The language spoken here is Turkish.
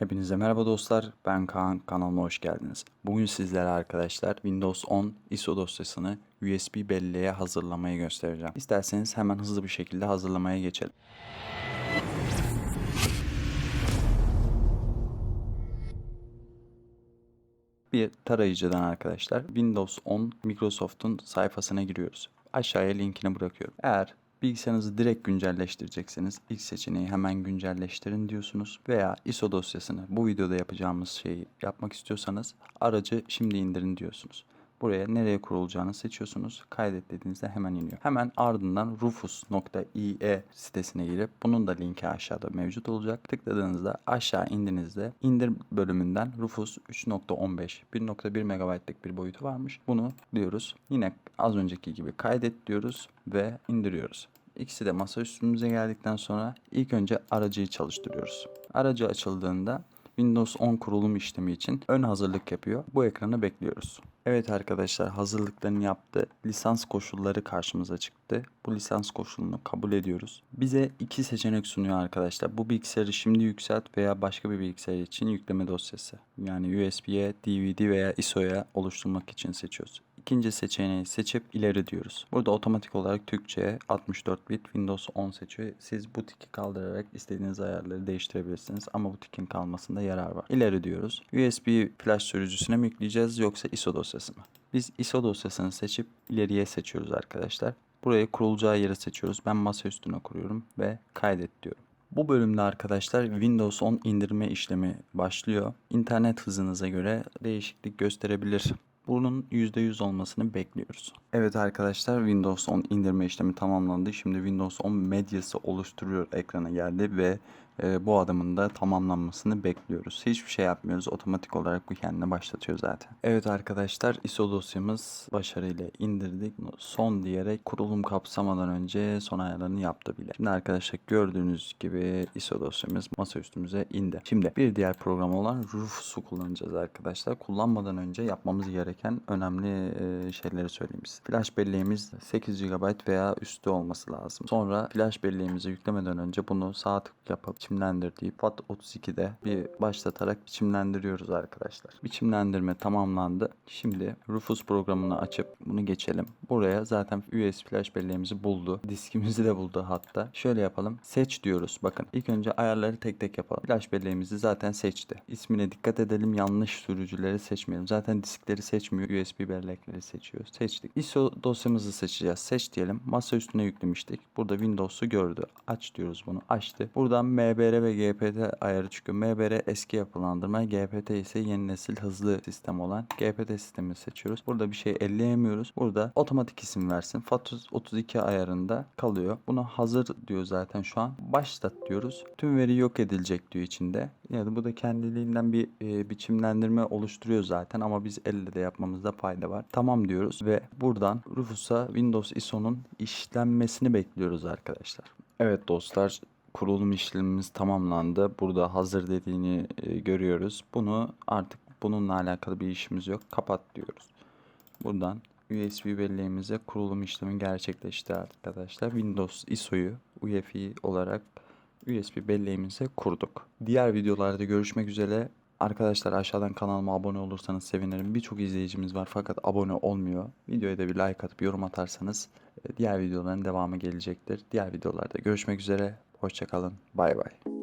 Hepinize merhaba dostlar. Ben Kaan. Kanalıma hoş geldiniz. Bugün sizlere arkadaşlar Windows 10 ISO dosyasını USB belleğe hazırlamayı göstereceğim. İsterseniz hemen hızlı bir şekilde hazırlamaya geçelim. Bir tarayıcıdan arkadaşlar Windows 10 Microsoft'un sayfasına giriyoruz. Aşağıya linkini bırakıyorum. Eğer bilgisayarınızı direkt güncelleştirecekseniz ilk seçeneği hemen güncelleştirin diyorsunuz. Veya ISO dosyasını bu videoda yapacağımız şeyi yapmak istiyorsanız aracı şimdi indirin diyorsunuz. Buraya nereye kurulacağını seçiyorsunuz. Kaydet dediğinizde hemen iniyor. Hemen ardından rufus.ie sitesine girip bunun da linki aşağıda mevcut olacak. Tıkladığınızda aşağı indiğinizde indir bölümünden Rufus 3.15 1.1 MB'lık bir boyutu varmış. Bunu diyoruz. Yine az önceki gibi kaydet diyoruz ve indiriyoruz. İkisi de masa üstümüze geldikten sonra ilk önce aracıyı çalıştırıyoruz. Aracı açıldığında Windows 10 kurulum işlemi için ön hazırlık yapıyor. Bu ekranı bekliyoruz. Evet arkadaşlar hazırlıklarını yaptı. Lisans koşulları karşımıza çıktı. Bu lisans koşulunu kabul ediyoruz. Bize iki seçenek sunuyor arkadaşlar. Bu bilgisayarı şimdi yükselt veya başka bir bilgisayar için yükleme dosyası. Yani USB'ye, DVD veya ISO'ya oluşturmak için seçiyoruz. İkinci seçeneği seçip ileri diyoruz. Burada otomatik olarak Türkçe 64 bit Windows 10 seçiyor. Siz bu tiki kaldırarak istediğiniz ayarları değiştirebilirsiniz ama bu tikin kalmasında yarar var. İleri diyoruz. USB flash sürücüsüne mi yükleyeceğiz yoksa ISO dosyası mı? Biz ISO dosyasını seçip ileriye seçiyoruz arkadaşlar. Buraya kurulacağı yeri seçiyoruz. Ben masa üstüne kuruyorum ve kaydet diyorum. Bu bölümde arkadaşlar Windows 10 indirme işlemi başlıyor. İnternet hızınıza göre değişiklik gösterebilir. Bunun %100 olmasını bekliyoruz. Evet arkadaşlar Windows 10 indirme işlemi tamamlandı. Şimdi Windows 10 medyası oluşturuyor ekrana geldi ve e, bu adımın da tamamlanmasını bekliyoruz. Hiçbir şey yapmıyoruz. Otomatik olarak bu kendine başlatıyor zaten. Evet arkadaşlar ISO dosyamız başarıyla indirdik. Son diyerek kurulum kapsamadan önce son ayarlarını yaptı bile. Şimdi arkadaşlar gördüğünüz gibi ISO dosyamız masa üstümüze indi. Şimdi bir diğer program olan Rufus'u kullanacağız arkadaşlar. Kullanmadan önce yapmamız gereken önemli e, şeyleri söyleyeyim size. Flash belleğimiz 8 GB veya üstü olması lazım. Sonra flash belleğimizi yüklemeden önce bunu sağ tık yapıp biçimlendir deyip FAT32'de bir başlatarak biçimlendiriyoruz arkadaşlar. Biçimlendirme tamamlandı. Şimdi Rufus programını açıp bunu geçelim. Buraya zaten USB flash belleğimizi buldu. Diskimizi de buldu hatta. Şöyle yapalım. Seç diyoruz. Bakın ilk önce ayarları tek tek yapalım. Flash belleğimizi zaten seçti. İsmine dikkat edelim. Yanlış sürücüleri seçmeyelim. Zaten diskleri seçmiyor. USB bellekleri seçiyor. Seçtik. ISO dosyamızı seçeceğiz. Seç diyelim. Masa üstüne yüklemiştik. Burada Windows'u gördü. Aç diyoruz bunu. Açtı. Buradan MBR ve GPT ayarı çıkıyor. MBR eski yapılandırma. GPT ise yeni nesil hızlı sistem olan GPT sistemini seçiyoruz. Burada bir şey elleyemiyoruz. Burada otomatik isim versin. FAT32 ayarında kalıyor. Buna hazır diyor zaten şu an. Başlat diyoruz. Tüm veri yok edilecek diyor içinde. Yani bu da kendiliğinden bir e, biçimlendirme oluşturuyor zaten ama biz elle de yapmamızda fayda var. Tamam diyoruz ve buradan Rufus'a Windows ISO'nun işlenmesini bekliyoruz arkadaşlar. Evet dostlar kurulum işlemimiz tamamlandı. Burada hazır dediğini e, görüyoruz. Bunu artık bununla alakalı bir işimiz yok. Kapat diyoruz. Buradan USB belleğimize kurulum işlemi gerçekleşti arkadaşlar. Windows ISO'yu UEFI olarak USB belleğimize kurduk. Diğer videolarda görüşmek üzere. Arkadaşlar aşağıdan kanalıma abone olursanız sevinirim. Birçok izleyicimiz var fakat abone olmuyor. Videoya da bir like atıp yorum atarsanız e, diğer videoların devamı gelecektir. Diğer videolarda görüşmek üzere. Hoşçakalın. Bay bay.